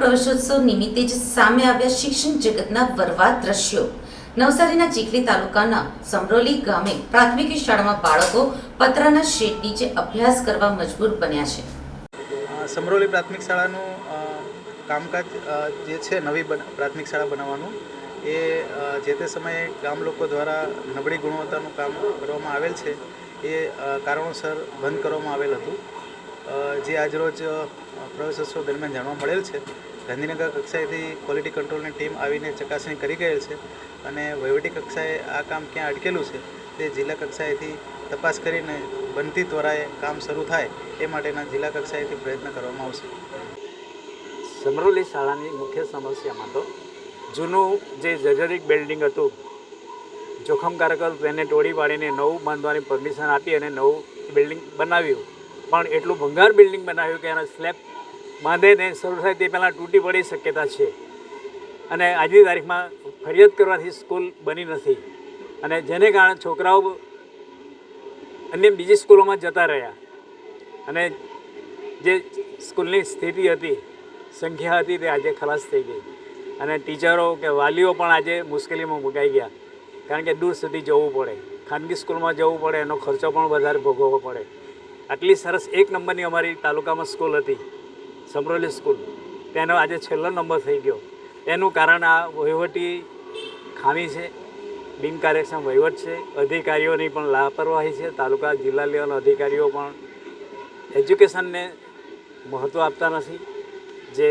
પ્રવેશોત્સવ નિમિત્તે જ સામે આવ્યા શિક્ષણ જગતના વરવાદ દ્રશ્યો. નવસારીના ચીખલી તાલુકાના સમરોલી ગામે પ્રાથમિક શાળામાં બાળકો પતરાના શેડ નીચે અભ્યાસ કરવા મજબૂર બન્યા છે. સમરોલી પ્રાથમિક શાળાનું કામકાજ જે છે નવી પ્રાથમિક શાળા બનાવવાનું, એ જે તે સમયે ગામ લોકો દ્વારા નબળી ગુણવત્તાનું કામ કરવામાં આવેલ છે, એ કારણોસર બંધ કરવામાં આવેલ હતું. જે આજરોજ પ્રવેશોત્સવ દરમિયાન જાણવા મળેલ છે. ગાંધીનગર કક્ષાએથી ક્વોલિટી કંટ્રોલની ટીમ આવીને ચકાસણી કરી ગયેલ છે અને વહીવટી કક્ષાએ આ કામ ક્યાં અટકેલું છે તે જિલ્લા કક્ષાએથી તપાસ કરીને બનતી ત્વરાએ કામ શરૂ થાય એ માટેના જિલ્લા કક્ષાએથી પ્રયત્ન કરવામાં આવશે. સમરોલી શાળાની મુખ્ય સમસ્યામાં તો જૂનું જે જર્જરિક બિલ્ડિંગ હતું, જોખમકારક હતું તેને તોડી પાડીને નવું બાંધવાની પરમિશન આપી અને નવું બિલ્ડિંગ બનાવ્યું. પણ એટલું ભંગાર બિલ્ડિંગ બનાવ્યું કે એના સ્લેબ ને શરૂ થાય તે પહેલાં તૂટી પડી શક્યતા છે. અને આજની તારીખમાં ફરિયાદ કરવાથી સ્કૂલ બની નથી. અને જેને કારણે છોકરાઓ અન્ય બીજી સ્કૂલોમાં જતા રહ્યા. અને જે સ્કૂલની સ્થિતિ હતી, સંખ્યા હતી તે આજે ખલાસ થઈ ગઈ. અને ટીચરો કે વાલીઓ પણ આજે મુશ્કેલીમાં મુકાઈ ગયા. કારણ કે દૂર સુધી જવું પડે. ખાનગી સ્કૂલમાં જવું પડે, એનો ખર્ચો પણ વધારે ભોગવવો પડે. આટલી સરસ એક નંબરની અમારી તાલુકામાં સ્કૂલ હતી. સમરોલી સ્કૂલ. તેનો આજે છેલ્લો નંબર થઈ ગયો. એનું કારણ આ વહીવટી ખામી છે બિનકાર્યક્ષમ વહીવટ છે, અધિકારીઓની પણ લાપરવાહી છે, તાલુકા જિલ્લા લેવલના અધિકારીઓ પણ એજ્યુકેશનને મહત્ત્વ આપતા નથી. જે